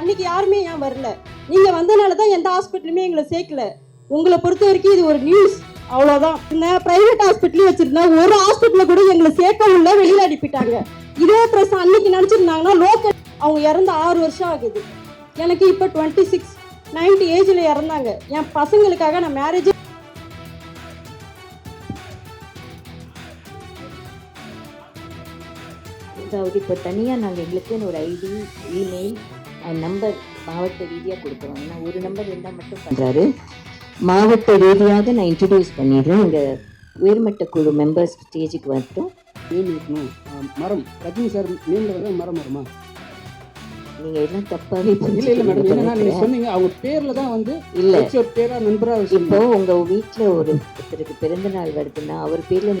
அன்னைக்கு யாருமே ஏன் வரல? நீங்க வந்தனால தான் எந்த ஹாஸ்பிட்டலுமே எங்களை சேர்க்கல. உங்களை பொறுத்த வரைக்கும் இது ஒரு நியூஸ் அவ்வளோதான் இந்த பிரைவேட் ஹாஸ்பிட்டலும் வச்சிருந்தா ஒரு ஹாஸ்பிட்டலில் கூட எங்களை சேர்க்க உள்ள வெளியில அனுப்பிட்டாங்க. இதே ப்ரெஸ் அன்னைக்கு நினச்சிருந்தாங்கன்னா லோக்கல் அவங்க இறந்து ஆறு வருஷம் ஆகுது. எனக்கு இப்போ டுவெண்ட்டி சிக்ஸ் நைன்டி ஏஜில் இறந்தாங்க. என் பசங்களுக்காக நான் மேரேஜ் அதாவது இப்போ தனியாக நாங்கள் எங்களுக்குன்னு ஒரு ஐடி இமெயில் நம்பர் மாவட்ட ரீதியாக கொடுக்குறோம். ஏன்னா ஒரு நம்பர் இருந்தால் மட்டும் பண்ணுறாரு மாவட்ட ரீதியாக நான் இன்ட்ரடியூஸ் பண்ணிடுறேன். எங்கள் உயர்மட்ட குழு மெம்பர்ஸ் ஸ்டேஜுக்கு ஆ, மரம். ரஜினி சார் வந்து மரம் வருமா? நீங்கள் எல்லாம் தப்பாகவே இல்ல இல்ல மேடம் என்னன்னா நீங்க சொன்னீங்க அவங்க பேர்ல தான் வந்து இல்லை. வச்சு ஒரு பேரா நண்பரா இப்போ உங்கள் வீட்டில் ஒரு ஒருத்தருக்கு பிறந்த நாள் வருதுன்னா அவர் பேரில்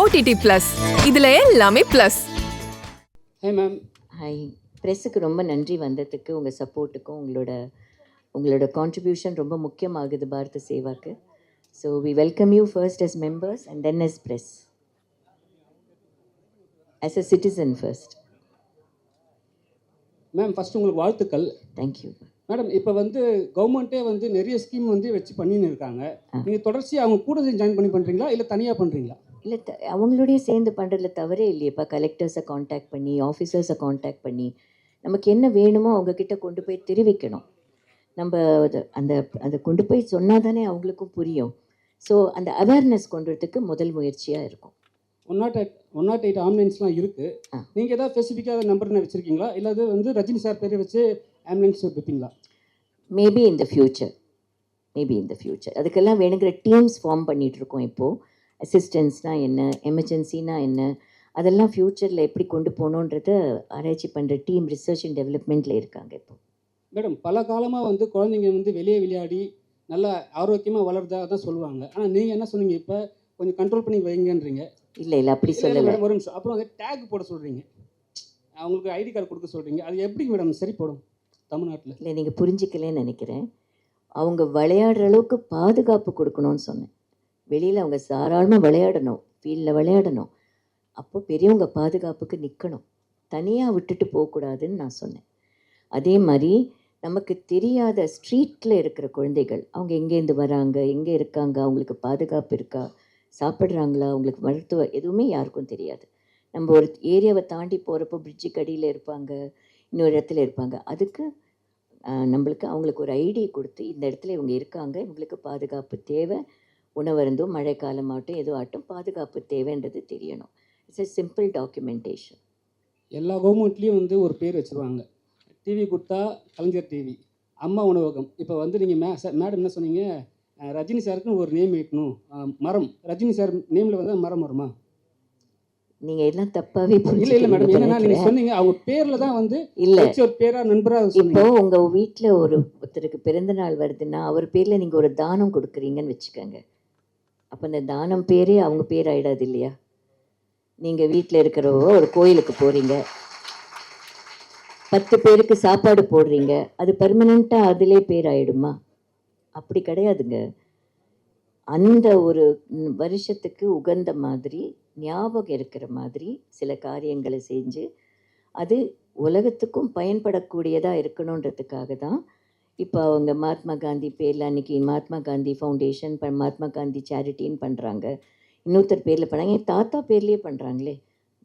ஓடிடி பிளஸ் இதுல எல்லாமே பிளஸ் ஹே மேம் ஹாய் ப்ரெஸ்ஸுக்கு ரொம்ப நன்றி வந்ததுக்கு உங்கள் சப்போர்ட்டுக்கும் உங்களோட உங்களோட கான்ட்ரிபியூஷன் ரொம்ப முக்கியமாகுது பாரத சேவாக்கு. So we welcome you first as members and then as press as a citizen first ma'am first உங்களுக்கு வாழ்த்துக்கள். தேங்க்யூ மேடம் இப்போ வந்து கவர்மெண்ட்டே வந்து நிறைய ஸ்கீம் வந்து வச்சு பண்ணின்னு இருக்காங்க. நீங்க தொடர்ச்சி அவங்க கூட ஜாயின் பண்ணி பண்றீங்களா? இல்ல தனியா பண்றீங்களா? இல்லை த அவங்களோடய சேர்ந்து பண்ணுறதுல தவறே இல்லையேப்பா கலெக்டர்ஸை காண்டாக்ட் பண்ணி ஆஃபீஸர்ஸை காண்டாக்ட் பண்ணி நமக்கு என்ன வேணுமோ அவங்கக்கிட்ட கொண்டு போய் தெரிவிக்கணும். நம்ம அந்த அதை கொண்டு போய் சொன்னால் தானே அவங்களுக்கும் புரியும். ஸோ அந்த அவேர்னஸ் கொண்டு வரதுக்கு முதல் முயற்சியாக இருக்கும். One nought eight one nought eight ஆம்புலன்ஸ்லாம் இருக்கு. ஆ. நீங்க ஏதாவது ஸ்பெசிஃபிக்காக நம்பர் வச்சிருக்கீங்களா? இல்ல அது வந்து ரஜினி சார் பேரை வச்சு ஆம்புலன்ஸ் வைப்பீங்களா? Maybe in the future maybe in the future அதுக்கெல்லாம் வேணுங்கிற டீம்ஸ் ஃபார்ம் பண்ணிகிட்ருக்கோம் இப்போது அசிஸ்டன்ஸ்னால் என்ன எமர்ஜென்சினா என்ன அதெல்லாம் ஃப்யூச்சரில் எப்படி கொண்டு போகணுன்றத ஆராய்ச்சி பண்ணுற டீம் ரிசர்ச் அண்ட் டெவலப்மெண்ட்டில் இருக்காங்க இப்போ. மேடம் பல காலமா வந்து குழந்தைங்க வந்து வெளியே விளையாடி நல்லா ஆரோக்கியமா வளர்றதா தான் சொல்லுவாங்க. ஆனா நீங்க என்ன சொன்னீங்க இப்போ? கொஞ்சம் கண்ட்ரோல் பண்ணி வைங்கன்றீங்க. இல்லை இல்லை அப்படி சொல்லலை. மேடம் ஒரு நிமிஷம். அப்புறம் வந்து டேக் போட சொல்றீங்க. அவங்களுக்கு ஐடி கார்டு கொடுக்க சொல்றீங்க. அது எப்படி மேடம் சரி போடும் தமிழ்நாட்டில். இல்லை நீங்கள் புரிஞ்சிக்கலன்னு நினைக்கிறேன். அவங்க விளையாடுற அளவுக்கு பாதுகாப்பு கொடுக்கணும்னு சொன்னேன். வெளியில் அவங்க தாராளமாக விளையாடணும். ஃபீல்டில் விளையாடணும். அப்போ பெரியவங்க பாதுகாப்புக்கு நிற்கணும் தனியாக விட்டுட்டு போகக்கூடாதுன்னு நான் சொன்னேன். அதே மாதிரி நமக்கு தெரியாத ஸ்ட்ரீட்டில் இருக்கிற குழந்தைகள் அவங்க எங்கேருந்து வராங்க எங்கே இருக்காங்க அவங்களுக்கு பாதுகாப்பு இருக்கா சாப்பிட்றாங்களா அவங்களுக்கு மருத்துவ எதுவுமே யாருக்கும் தெரியாது. நம்ம ஒரு ஏரியாவை தாண்டி போகிறப்போ பிரிட்ஜுக்கு அடியில் இருப்பாங்க இன்னொரு இடத்துல இருப்பாங்க. அதுக்கு நம்மளுக்கு அவங்களுக்கு ஒரு ஐடி கொடுத்து இந்த இடத்துல இவங்க இருக்காங்க இவங்களுக்கு பாதுகாப்பு தேவை உணவருந்தோ மழை காலமாகட்டும் எதுவும் ஆகட்டும் பாதுகாப்பு தேவைன்றது தெரியணும். இட்ஸ் a சிம்பிள் டாக்குமெண்டேஷன் எல்லா கவர்மெண்ட்லேயும் வந்து ஒரு பேர் வச்சுருவாங்க. டிவி கொடுத்தா கலைஞர் டிவி அம்மா உணவகம். இப்போ வந்து நீங்கள் மே சார் மேடம் என்ன சொன்னீங்க? ரஜினி சாருக்குன்னு ஒரு நேம் வைக்கணும் மரம். ரஜினி சார் நேமில் வந்து மரம் வருமா? நீங்கள் எல்லாம் தப்பாகவே இல்லை இல்லை மேடம் என்னன்னா நீங்கள் சொன்னீங்க அவங்க பேரில் தான் வந்து இல்லை. ஒரு பேரா நண்பராக இப்போ உங்கள் வீட்டில் ஒரு ஒருத்தருக்கு பிறந்த நாள் வருதுன்னா அவர் பேரில் நீங்கள் ஒரு தானம் கொடுக்குறீங்கன்னு வச்சுக்கோங்க. அப்போ இந்த தானம் பேரே அவங்க பேர் ஆகிடாது இல்லையா? நீங்கள் வீட்டில் இருக்கிறவோ ஒரு கோயிலுக்கு போகிறீங்க பத்து பேருக்கு சாப்பாடு போடுறீங்க. அது பர்மனெண்ட்டாக அதிலே பேர் ஆகிடுமா அப்படி கிடையாதுங்க. அந்த ஒரு வருஷத்துக்கு உகந்த மாதிரி ஞாபகம் இருக்கிற மாதிரி சில காரியங்களை செஞ்சு அது உலகத்துக்கும் பயன்படக்கூடியதாக இருக்கணுன்றதுக்காக தான் இப்போ அவங்க மகாத்மா காந்தி பேரில் அன்றைக்கி மகாத்மா காந்தி ஃபவுண்டேஷன் ப மகாத்மா காந்தி சேரிட்டின்னு பண்ணுறாங்க இன்னொருத்தர் பேரில் பண்ணாங்க என் தாத்தா பேர்லேயே பண்ணுறாங்களே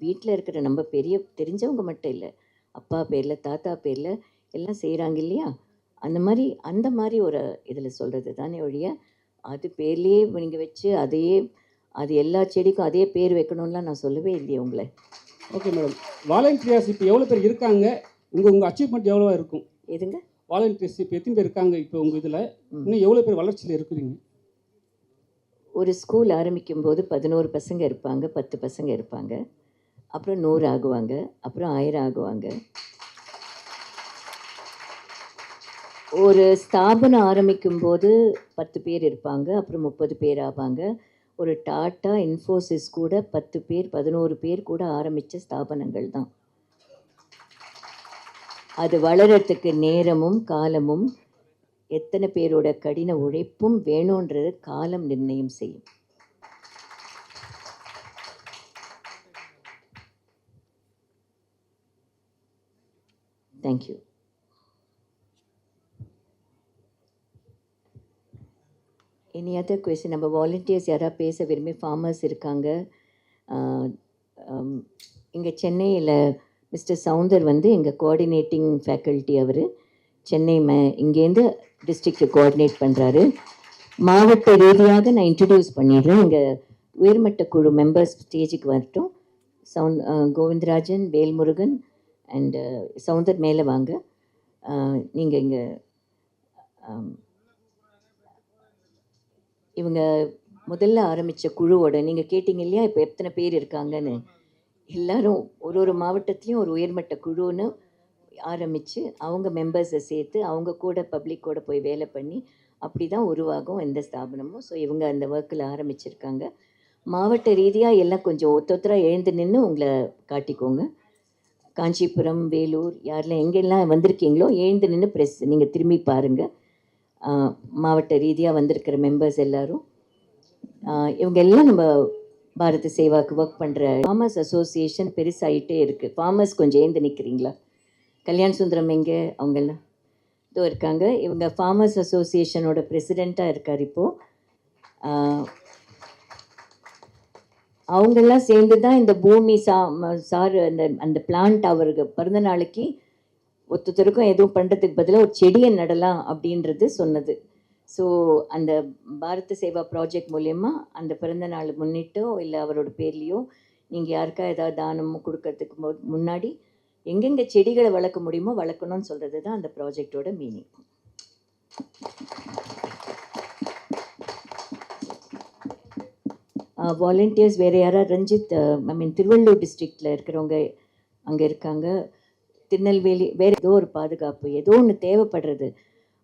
வீட்டில் இருக்கிற நம்ம பெரிய தெரிஞ்சவங்க மட்டும் இல்லை. அப்பா பேரில் தாத்தா பேரில் எல்லாம் செய்கிறாங்க இல்லையா? அந்த மாதிரி அந்த மாதிரி ஒரு இதில் சொல்கிறது தானே ஒழிய அது பேர்லேயே நீங்கள் வச்சு அதையே அது எல்லா செடிக்கும் அதே பேர் வைக்கணும்லாம் நான் சொல்லவே இல்லையே உங்களை. ஓகே மேடம் வாலண்டியர்ஸ் இப்போ எவ்வளோ பேர் இருக்காங்க? உங்கள் உங்கள் அச்சீவ்மெண்ட் எவ்வளோவா இருக்கும்? எதுங்க? வாலண்டியர்ஸ் இப்போ எத்தனை பேர் இருக்காங்க இப்போ உங்கள் இதில்? இன்னும் எவ்வளோ பேர் வளர்ச்சியில் இருக்கிறீங்க? ஒரு ஸ்கூல் ஆரம்பிக்கும் போது பதினோரு பசங்க இருப்பாங்க பத்து பசங்க இருப்பாங்க. அப்புறம் நூறு ஆகுவாங்க அப்புறம் ஆயிரம் ஆகுவாங்க. ஒரு ஸ்தாபனம் ஆரம்பிக்கும் போது பத்து பேர் இருப்பாங்க அப்புறம் முப்பது பேர் ஆவாங்க. ஒரு டாட்டா இன்ஃபோசிஸ் கூட பத்து பேர் பதினோரு பேர் கூட ஆரம்பித்த ஸ்தாபனங்கள் தான். அது வளரத்துக்கு நேரமும் காலமும் எத்தனை பேரோட கடின உழைப்பும் வேணுன்றது காலம் நிர்ணயம் செய்யும். Thank you any other question நம்ம வாலண்டியர்ஸ் யாராவது பேச விரும்பி ஃபார்மர்ஸ் இருக்காங்க. இங்கே சென்னையில் மிஸ்டர் சவுந்தர் வந்து எங்கள் கோஆர்டினேட்டிங் ஃபேக்கல்ட்டி அவர். சென்னை மே இங்கேருந்து டிஸ்ட்ரிக்ட் கோஆர்டினேட் பண்ணுறாரு மாவட்ட ரீதியாக நான் இன்ட்ரடியூஸ் பண்ணிடுறேன். எங்கள் உயர்மட்ட குழு மெம்பர்ஸ் ஸ்டேஜுக்கு வரட்டும். சவுந்த் கோவிந்தராஜன் வேல்முருகன் அண்டு சவுந்தர் மேலே வாங்க. நீங்கள் இங்கே இவங்க முதல்ல ஆரம்பித்த குழுவோட நீங்கள் கேட்டிங்க இல்லையா? இப்போ எத்தனை பேர் இருக்காங்கன்னு. எல்லாரும் ஒரு ஒரு மாவட்டத்துலேயும் ஒரு உயர்மட்ட குழுன்னு ஆரம்பித்து அவங்க மெம்பர்ஸை சேர்த்து அவங்க கூட பப்ளிக்கோட போய் வேலை பண்ணி அப்படி தான் உருவாகும் எந்த ஸ்தாபனமும். ஸோ இவங்க அந்த ஒர்க்கில் ஆரம்பிச்சிருக்காங்க. மாவட்ட ரீதியாக எல்லாம் கொஞ்சம் ஒத்தொத்தராக எழுந்து நின்று உங்களை காட்டிக்கோங்க. காஞ்சிபுரம் வேலூர் யாரெல்லாம் எங்கெல்லாம் வந்திருக்கீங்களோ எழுந்து நின்று ப்ரெஸ் நீங்கள் திரும்பி பாருங்கள் மாவட்ட ரீதியாக வந்திருக்கிற மெம்பர்ஸ் எல்லோரும். இவங்க எல்லாம் நம்ம பாரத சேவாக்கு ஒர்க் பண்ணுற ஃபார்மர்ஸ் அசோசியேஷன் பெருசாகிட்டே இருக்குது ஃபார்மர்ஸ் கொஞ்சம் ஏந்து நிற்கிறீங்களா கல்யாண் சுந்தரம் எங்கே? அவங்கெல்லாம்? இதோ இருக்காங்க. இவங்க ஃபார்மர்ஸ் அசோசியேஷனோட பிரசிடெண்ட்டாக இருக்கார் இப்போது அவங்கெல்லாம் சேர்ந்து தான் இந்த பூமி சா சார் அந்த அந்த பிளான்ட் அவருக்கு பிறந்த நாளைக்கு ஒருத்தருக்கும் எதுவும் பண்ணுறதுக்கு பதிலாக ஒரு செடியை நடலாம் அப்படின்றது சொன்னது. ஸோ அந்த பாரத சேவா ப்ராஜெக்ட் மூலயமா அந்த பிறந்த நாள் முன்னிட்டோ இல்லை அவரோட பேர்லேயோ நீங்கள் யாருக்கா ஏதாவது தானம் கொடுக்கறதுக்கு மு- முன்னாடி எங்கெங்கே செடிகளை வளர்க்க முடியுமோ வளர்க்கணும்னு சொல்கிறது தான் அந்த ப்ராஜெக்டோட மீனிங் வாலண்டியர்ஸ் வேறு யாராவது ரஞ்சித் ஐ மீன் திருவள்ளூர் டிஸ்ட்ரிக்டில் இருக்கிறவங்க அங்கே இருக்காங்க. திருநெல்வேலி வேறு ஏதோ ஒரு பாதுகாப்பு ஏதோ ஒன்று தேவைப்படுறது.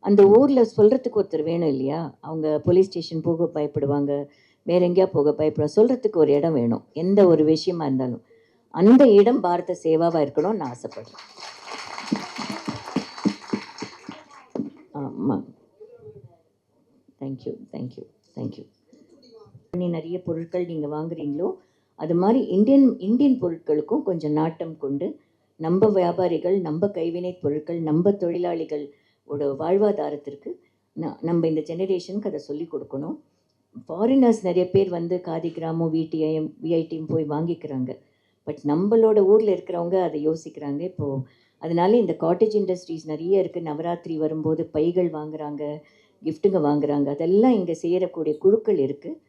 அந்த ஊரில் சொல்கிறதுக்கு ஒருத்தர் வேணும் இல்லையா? அவங்க போலீஸ் ஸ்டேஷன் போக பயப்படுவாங்க. வேற எங்கேயா போக பயப்படுவாங்க. சொல்கிறதுக்கு ஒரு இடம் வேணும். எந்த ஒரு விஷயமா இருந்தாலும். அந்த இடம் பாரத சேவாவாக இருக்கணும்னு நான் ஆசைப்படுறேன். ஆமாம் தேங்க்யூ தேங்க்யூ தேங்க்யூ பண்ணி நிறைய பொருட்கள் நீங்கள் வாங்குறீங்களோ அது மாதிரி இந்தியன் இந்தியன் பொருட்களுக்கும் கொஞ்சம் நாட்டம் கொண்டு நம்ம வியாபாரிகள் நம்ம கைவினைப் பொருட்கள் நம்ம தொழிலாளிகள் ஓட வாழ்வாதாரத்திற்கு நான் நம்ம இந்த ஜெனரேஷனுக்கு அதை சொல்லிக் கொடுக்கணும். ஃபாரினர்ஸ் நிறைய பேர் வந்து காதி கிராமம் விடிஐஎம் விஐடியும் போய் வாங்கிக்கிறாங்க. பட் நம்மளோட ஊரில் இருக்கிறவங்க அதை யோசிக்கிறாங்க. இப்போது அதனால இந்த காட்டேஜ் இண்டஸ்ட்ரீஸ் நிறைய இருக்குது நவராத்திரி வரும்போது பைகள் வாங்குறாங்க கிஃப்ட்டுங்க வாங்குறாங்க. அதெல்லாம் இங்கே செய்யக்கூடிய குழுக்கள் இருக்குது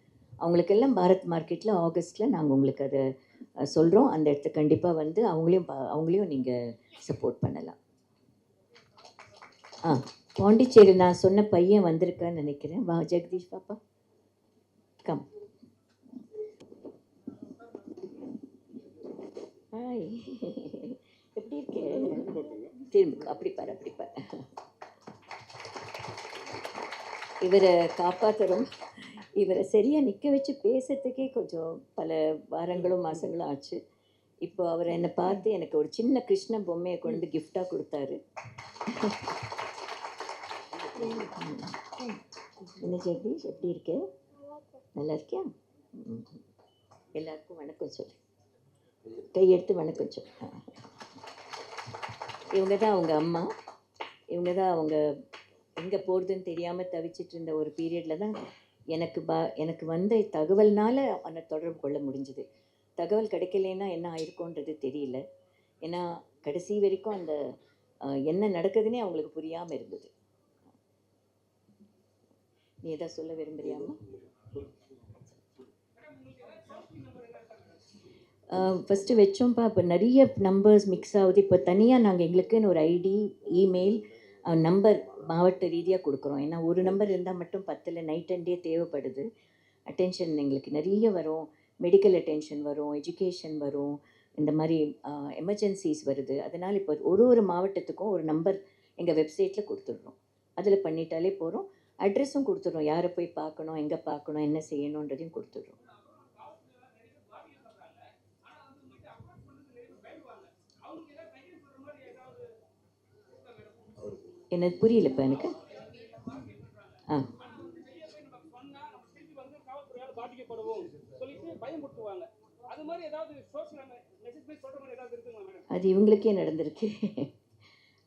அவங்களுக்கெல்லாம் பாரத் மார்க்கெட்டில் ஆகஸ்ட்டில் நாங்கள் உங்களுக்கு அதை சொல்கிறோம் அந்த இடத்த கண்டிப்பாக வந்து அவங்களையும் அவங்களையும் நீங்கள் சப்போர்ட் பண்ணலாம். ஆ. பாண்டிச்சேரி நான் சொன்ன பையன் வந்திருக்கான்னு நினைக்கிறேன். வா ஜெகதீஷ் பாப்பா. கம் ஹாய் எப்படி இருக்கே? திரும்ப அப்படி பாரு அப்படி பாரு. இவரை காப்பாற்றுறோம் இவரை சரியாக நிற்க வச்சு பேசுறதுக்கே கொஞ்சம் பல வாரங்களும் மாதங்களும் ஆச்சு. இப்போ அவர் என்னை பார்த்து எனக்கு ஒரு சின்ன கிருஷ்ண பொம்மையை கொண்டு கிஃப்டாக கொடுத்தாரு. என்ன ஜெகதீஷ் எப்படி இருக்கு? நல்லா இருக்கியா? ம். எல்லாருக்கும் வணக்கம் சொல்லு. கையெடுத்து வணக்கம் சொல்லு. இவங்க தான் அவங்க அம்மா. இவங்க தான் அவங்க எங்கே போகிறதுன்னு தெரியாமல் தவிச்சிட்டு இருந்த ஒரு பீரியடில் தான் எனக்கு பா எனக்கு வந்த தகவல்னால் அவனை தொடர்பு கொள்ள முடிஞ்சுது. தகவல் கிடைக்கலன்னா என்ன ஆயிருக்கோன்றது தெரியல. ஏன்னா கடைசி வரைக்கும் அந்த என்ன நடக்குதுன்னே அவங்களுக்கு புரியாமல் இருந்தது. நீ எதாவது சொல்ல விரும்புறியாமா ஃபஸ்ட்டு வச்சோம்ப்பா இப்போ நிறைய நம்பர்ஸ் மிக்ஸ் ஆகுது. இப்போ தனியாக நாங்கள் எங்களுக்குன்னு ஒரு ஐடி இமெயில் நம்பர் மாவட்ட ரீதியாக கொடுக்குறோம். ஏன்னா ஒரு நம்பர் இருந்தால் மட்டும் பத்தில் நைட் அண்ட் டே தேவைப்படுது. அட்டென்ஷன் எங்களுக்கு நிறைய வரும். மெடிக்கல் அட்டென்ஷன் வரும் எஜுகேஷன் வரும். இந்த மாதிரி எமர்ஜென்சிஸ் வருது. அதனால் இப்போ ஒரு ஒரு மாவட்டத்துக்கும் ஒரு நம்பர் எங்கள் வெப்சைட்டில் கொடுத்துட்றோம். அதில் பண்ணிட்டாலே போகிறோம் அட்ரஸும் கொடுத்துட்றோம். யாரை போய் பார்க்கணும் எங்கே பார்க்கணும் என்ன செய்யணுன்றதையும் கொடுத்துட்றோம். எனக்கு புரியல இப்போ எனக்கு? ஆ. அது இவங்களுக்கே நடந்திருக்கு.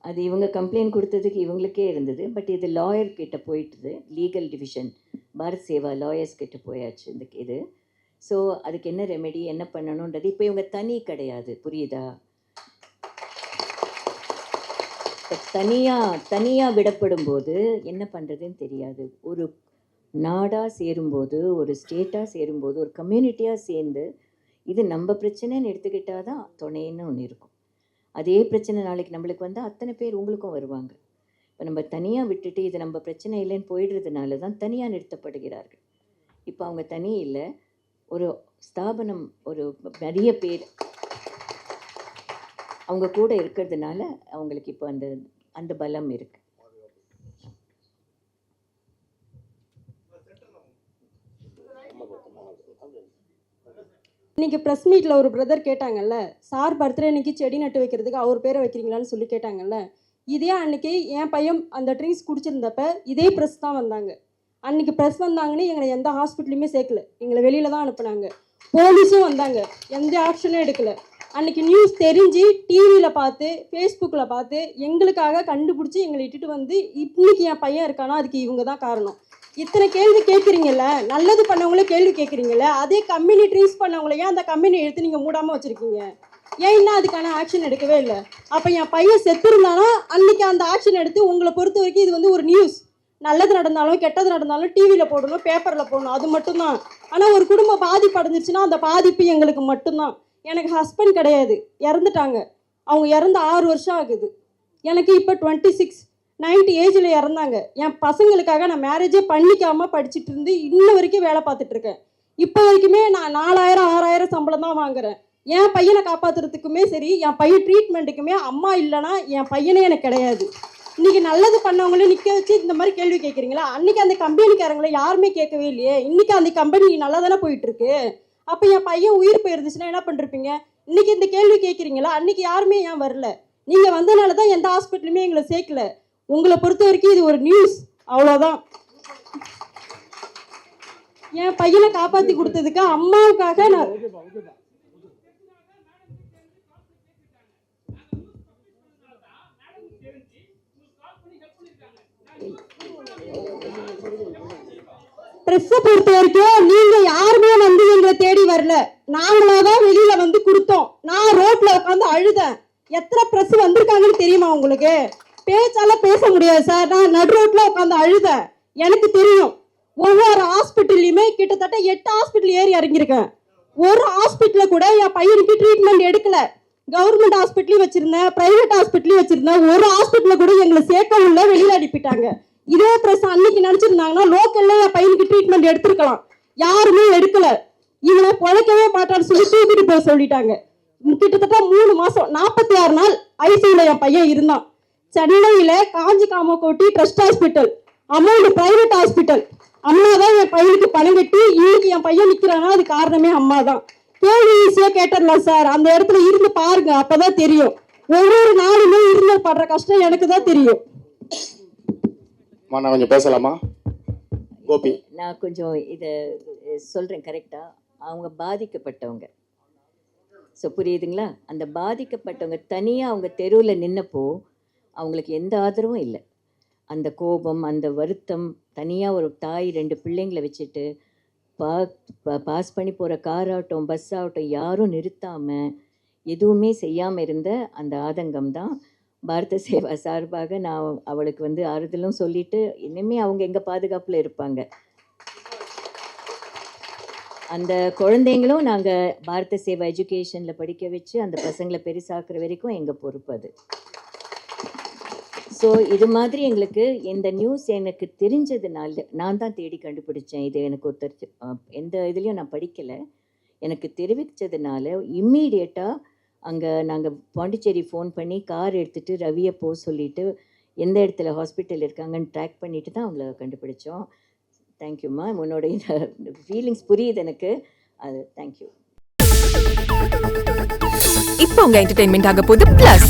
அது இவங்க கம்ப்ளைண்ட் கொடுத்ததுக்கு இவங்களுக்கே இருந்தது. பட் இது லாயர் கிட்ட போயிட்டுது. Legal division Bharat Seva lawyers கிட்ட போயாச்சு இந்த இது. ஸோ அதுக்கு என்ன ரெமெடி என்ன பண்ணணுன்றது இப்போ இவங்க தனி கிடையாது. புரியுதா? தனியாக தனியாக விடப்படும் போது என்ன பண்ணுறதுன்னு தெரியாது. ஒரு நாடாக சேரும்போது ஒரு ஸ்டேட்டாக சேரும்போது ஒரு கம்யூனிட்டியாக சேர்ந்து இது நம்ம பிரச்சனைன்னு எடுத்துக்கிட்டால் தான் துணைன்னு ஒன்று இருக்கும். அதே பிரச்சனை நாளைக்கு நம்மளுக்கு வந்தால் அத்தனை பேர் உங்களுக்கும் வருவாங்க. இப்போ நம்ம தனியாக விட்டுட்டு இது நம்ம பிரச்சனை இல்லைன்னு போயிடுறதுனால தான் தனியாக நிறுத்தப்படுகிறார்கள். இப்போ அவங்க தனி இல்லை ஒரு ஸ்தாபனம் ஒரு நிறைய பேர் அவங்க கூட இருக்கிறதுனால அவங்களுக்கு இப்போ அந்த அந்த பலம் இருக்கு. இன்னைக்கு ப்ரெஸ் மீட்டில் ஒரு பிரதர் கேட்டாங்கல்ல சார் பர்த்டே அன்னைக்கு செடி நட்டு வைக்கிறதுக்கு அவர் பேரை வைக்கிறீங்களான்னு சொல்லி கேட்டாங்கல்ல இதே அன்னைக்கு என் பையன் அந்த ட்ரிங்க்ஸ் குடிச்சிருந்தப்ப இதே ப்ரெஸ் தான் வந்தாங்க. அன்னைக்கு ப்ரெஸ் வந்தாங்கன்னு எங்களை எந்த ஹாஸ்பிட்டலுமே சேர்க்கல. எங்களை வெளியில தான் அனுப்புனாங்க. போலீஸும் வந்தாங்க. எந்த ஆக்ஷனும் எடுக்கல. அன்னைக்கு நியூஸ் தெரிஞ்சு டிவியில் பார்த்து ஃபேஸ்புக்கில் பார்த்து எங்களுக்காக கண்டுபிடிச்சி எங்களை இட்டுட்டு வந்து இன்னைக்கு என் பையன் இருக்கானா அதுக்கு இவங்க தான் காரணம். இத்தனை கேள்வி கேட்குறீங்கல்ல? நல்லது பண்ணவங்களே கேள்வி கேட்குறீங்கல்ல? அதே கம்பெனி ட்ரீஸ் பண்ணவங்கள ஏன் அந்த கம்பெனி எடுத்து நீங்கள் மூடாமல் வச்சுருக்கீங்க? ஏன் இன்னும் அதுக்கான ஆக்ஷன் எடுக்கவே இல்லை? அப்போ என் பையன் செத்துருந்தானா? அன்னைக்கு அந்த ஆக்ஷன் எடுத்து உங்களை பொறுத்த வரைக்கும் இது வந்து ஒரு நியூஸ் நல்லது நடந்தாலும் கெட்டது நடந்தாலும் டிவியில் போடணும் பேப்பரில் போடணும் அது மட்டும்தான். ஆனால் ஒரு குடும்பம் பாதிப்பு அடைஞ்சிருச்சுன்னா அந்த பாதிப்பு எங்களுக்கு மட்டும்தான். எனக்கு ஹஸ்பண்ட் கிடையாது. இறந்துட்டாங்க. அவங்க இறந்து ஆறு வருஷம் ஆகுது. எனக்கு இப்போ டுவெண்ட்டி சிக்ஸ் நைன்டி ஏஜில் இறந்தாங்க. என் பசங்களுக்காக நான் மேரேஜே பண்ணிக்காமல் படிச்சுட்டு இருந்து இன்ன வரைக்கும் வேலை பார்த்துட்ருக்கேன் இப்போ வரைக்குமே நான் நாலாயிரம் ஆறாயிரம் சம்பளம் தான் வாங்குறேன். என் பையனை காப்பாற்றுறதுக்குமே சரி என் பையன் ட்ரீட்மெண்ட்டுக்குமே அம்மா இல்லைன்னா என் பையனே எனக்கு கிடையாது. இன்னைக்கு நல்லது பண்ணவங்களும் நிற்க வச்சு இந்த மாதிரி கேள்வி கேட்குறீங்களா அன்னைக்கு அந்த கம்பெனிக்காரங்களை யாருமே கேட்கவே இல்லையே. இன்னைக்கு அந்த கம்பெனி நல்லா தானே போயிட்டுருக்கு? அப்போ என் பையன் உயிர் போயிருந்துச்சுன்னா என்ன பண்ணிருப்பீங்க? இன்னைக்கு இந்த கேள்வி கேட்குறீங்களா அன்னைக்கு யாருமே ஏன் வரல? நீங்கள் வந்தனால தான் எந்த ஹாஸ்பிட்டலுமே எங்களை சேர்க்கல. உங்களை பொறுத்த வரைக்கும் இது ஒரு நியூஸ் அவ்வளோதான் என் பையனை காப்பாற்றி கொடுத்ததுக்கு அம்மாவுக்காக நான் ப்ரெஸ்ஸை பொறுத்த வரைக்கும் நீங்க யாருமே வந்து எங்களை தேடி வரல. நாங்களா தான் வெளியில வந்து கொடுத்தோம். நான் ரோட்ல உட்காந்து அழுதேன். எத்தனை ப்ரெஸ் வந்திருக்காங்கன்னு தெரியுமா உங்களுக்கு? பேச்சால பேச முடியாது சார். நான் நடு ரோட்ல உட்காந்து அழுத எனக்கு தெரியும். ஒவ்வொரு ஹாஸ்பிட்டல்லையுமே கிட்டத்தட்ட எட்டு ஹாஸ்பிட்டல் ஏறி இறங்கியிருக்கேன். ஒரு ஹாஸ்பிட்டல கூட என் பையனுக்கு ட்ரீட்மெண்ட் எடுக்கல. கவர்மெண்ட் ஹாஸ்பிட்டலையும் வச்சிருந்தேன். பிரைவேட் ஹாஸ்பிட்டலையும் வச்சிருந்தேன். ஒரு ஹாஸ்பிட்டல கூட எங்களை சேர்க்க உள்ள வெளியில அனுப்பிட்டாங்க. இதே பிரஸ் அன்னைக்கு நினைச்சிருந்தாங்கன்னா லோக்கல்ல என் பையனுக்கு ட்ரீட்மெண்ட் எடுத்திருக்கலாம். யாருமே எடுக்கல. இவனை பிழைக்கவே மாட்டான்னு சொல்லி தூக்கிட்டு போக சொல்லிட்டாங்க. கிட்டத்தட்ட மூணு மாசம் நாற்பத்தி ஆறு நாள் ஐசியூல என் பையன் இருந்தான். சென்னையில Kanchi Kamakoti trust hospital amount private hospital அம்மா தான் என் பையனுக்கு பணம் கட்டி இன்னைக்கு என் பையன் நிக்கிறானா? அது காரணமே அம்மா தான். கேள்வி ஈஸியா கேட்டுடலாம் சார். அந்த இடத்துல இருந்து பாருங்க அப்பதான் தெரியும். ஒவ்வொரு நாளுமே இருந்து படுற கஷ்டம் எனக்கு தான் தெரியும். அம்மா நான் கொஞ்சம் பேசலாமா? கோபி. நான் கொஞ்சம் இதை சொல்கிறேன் கரெக்டாக அவங்க பாதிக்கப்பட்டவங்க. ஸோ புரியுதுங்களா? அந்த பாதிக்கப்பட்டவங்க தனியாக அவங்க தெருவில் நின்னப்போ அவங்களுக்கு எந்த ஆதரவும் இல்லை. அந்த கோபம் அந்த வருத்தம் தனியாக ஒரு தாய் ரெண்டு பிள்ளைங்களை வச்சுட்டு பா பா- பாஸ் பண்ணி போகிற கார் ஆகட்டும் பஸ் ஆகட்டும் யாரும் நிறுத்தாமல் எதுவுமே செய்யாமல் இருந்த அந்த ஆதங்கம் தான் பாரத சேவா சார்பாக நான் அவளுக்கு வந்து ஆறுதலும் சொல்லிட்டு இனிமே அவங்க எங்கள் பாதுகாப்பில் இருப்பாங்க. அந்த குழந்தைங்களும் நாங்கள் பாரத சேவா எஜுகேஷனில் படிக்க வச்சு அந்த பசங்களை பெருசாக்குற வரைக்கும் எங்கள் பொறுப்பு அது. ஸோ இது மாதிரி எங்களுக்கு இந்த நியூஸ் எனக்கு தெரிஞ்சதுனால நான் தான் தேடி கண்டுபிடிச்சேன். இது எனக்கு ஒருத்தர் எந்த இதுலேயும் நான் படிக்கலை. எனக்கு தெரிவித்ததுனால இம்மீடியட்டாக அங்கே நாங்கள் பாண்டிச்சேரி ஃபோன் பண்ணி கார் எடுத்துகிட்டு ரவியை போக சொல்லிட்டு எந்த இடத்துல ஹாஸ்பிட்டல் இருக்காங்கன்னு ட்ராக் பண்ணிட்டு தான் அவங்கள கண்டுபிடிச்சோம். தேங்க்யூம்மா உன்னோட இந்த ஃபீலிங்ஸ் புரியுது எனக்கு. அது தேங்க்யூ இப்போ உங்கள் என்டர்டைன்மெண்ட் ஆக போகுது. Plus